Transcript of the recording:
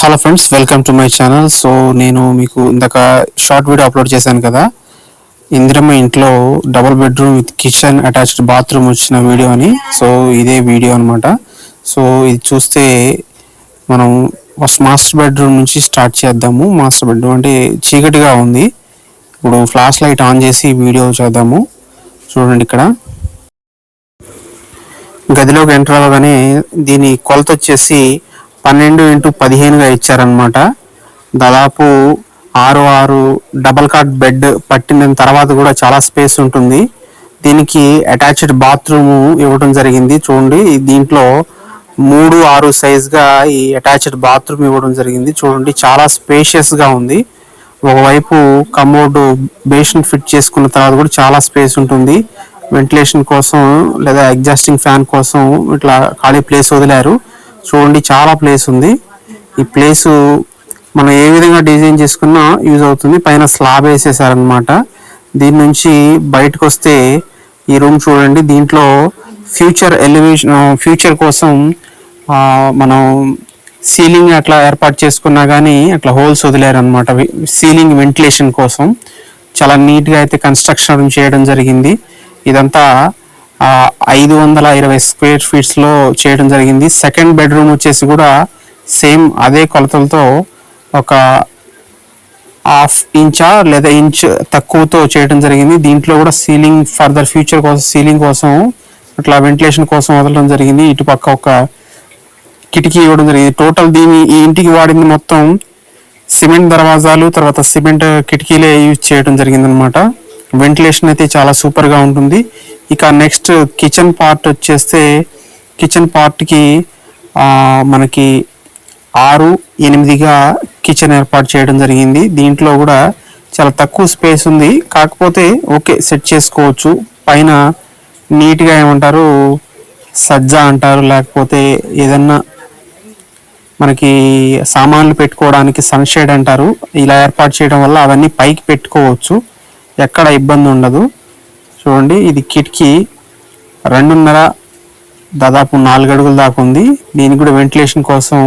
Hello friends welcome to my channel. So నేను మీకు ఇందాక షార్ట్ వీడియో అప్లోడ్ చేశాను కదా. ఇందిరమ్మ ఇంట్లో double bedroom with kitchen attached bathroom వచ్చిన వీడియో అని. సో ఇదే వీడియో అనమాట సో ఇది చూస్తే మనం ఫస్ట్ మాస్టర్ బెడ్రూమ్ నుంచి స్టార్ట్ చేద్దాము. మాస్టర్ బెడ్రూమ్ అంటే చీకటిగా ఉంది. ఇప్పుడు ఫ్లాష్ లైట్ ఆన్ చేసి వీడియో చేద్దాము. చూడండి ఇక్కడ. గదిలోకి ఎంటర్ అవ్వగానే దీని కొలత వచ్చేసి పన్నెండు ఇంటూ పదిహేనుగా ఇచ్చారనమాట దాదాపు ఆరు ఆరు డబల్ కాట్ బెడ్ పట్టిన తర్వాత కూడా చాలా స్పేస్ ఉంటుంది. దీనికి అటాచ్డ్ బాత్రూమ్ ఇవ్వడం జరిగింది. చూడండి దీంట్లో మూడు ఆరు సైజ్గా ఈ అటాచ్డ్ బాత్రూమ్ ఇవ్వడం జరిగింది. చూడండి చాలా స్పేషియస్గా ఉంది. ఒకవైపు కమోడ్ బేషన్ ఫిట్ చేసుకున్న తర్వాత కూడా చాలా స్పేస్ ఉంటుంది. వెంటిలేషన్ కోసం లేదా ఎగ్జాస్టింగ్ ఫ్యాన్ కోసం ఇట్లా ఖాళీ ప్లేస్ వదిలారు. చూడండి చాలా ప్లేస్ ఉంది. ఈ ప్లేస్ మనం ఏ విధంగా డిజైన్ చేసుకున్నా యూజ్ అవుతుంది. పైన స్లాబ్ వేసేసారనమాట దీని నుంచి బయటకు వస్తే ఈ రూమ్ చూడండి. దీంట్లో ఫ్యూచర్ ఎలివేషన్ ఫ్యూచర్ కోసం మనం సీలింగ్ అట్లా ఏర్పాటు చేసుకున్నా కానీ అట్లా హోల్స్ వదిలేరనమాట సీలింగ్ వెంటిలేషన్ కోసం. చాలా నీట్గా అయితే కన్స్ట్రక్షన్ చేయడం జరిగింది. ఇదంతా ఐదు వందల ఇరవై స్క్వేర్ ఫీట్స్లో చేయడం జరిగింది. సెకండ్ బెడ్రూమ్ వచ్చేసి కూడా సేమ్ అదే కొలతలతో ఒక హాఫ్ ఇంచా లేదా ఇంచ్ తక్కువతో చేయడం జరిగింది. దీంట్లో కూడా సీలింగ్ ఫర్దర్ ఫ్యూచర్ కోసం సీలింగ్ కోసం అట్లా వెంటిలేషన్ కోసం వదలడం జరిగింది. ఇటుపక్క ఒక కిటికీ ఇవ్వడం జరిగింది. టోటల్ దీని ఈ ఇంటికి వాడింది మొత్తం సిమెంట్ దర్వాజాలు తర్వాత సిమెంట్ కిటికీలే యూజ్ చేయడం జరిగింది అనమాట వెంటిలేషన్ అయితే చాలా సూపర్గా ఉంటుంది. ఇక నెక్స్ట్ కిచెన్ పార్ట్ వచ్చేస్తే కిచెన్ పార్ట్కి మనకి ఆరు ఎనిమిదిగా కిచెన్ ఏర్పాటు చేయడం జరిగింది. దీంట్లో కూడా చాలా తక్కువ స్పేస్ ఉంది. కాకపోతే ఓకే సెట్ చేసుకోవచ్చు. పైన నీట్గా ఏమంటారు సజ్జ అంటారు. లేకపోతే ఏదన్నా మనకి సామాన్లు పెట్టుకోవడానికి సన్షేడ్ అంటారు. ఇలా ఏర్పాటు చేయడం వల్ల అవన్నీ పైకి పెట్టుకోవచ్చు. ఎక్కడ ఇబ్బంది ఉండదు. చూడండి ఇది కిటికీ రెండున్నర దాదాపు నాలుగు అడుగుల దాకా ఉంది. దీనికి కూడా వెంటిలేషన్ కోసం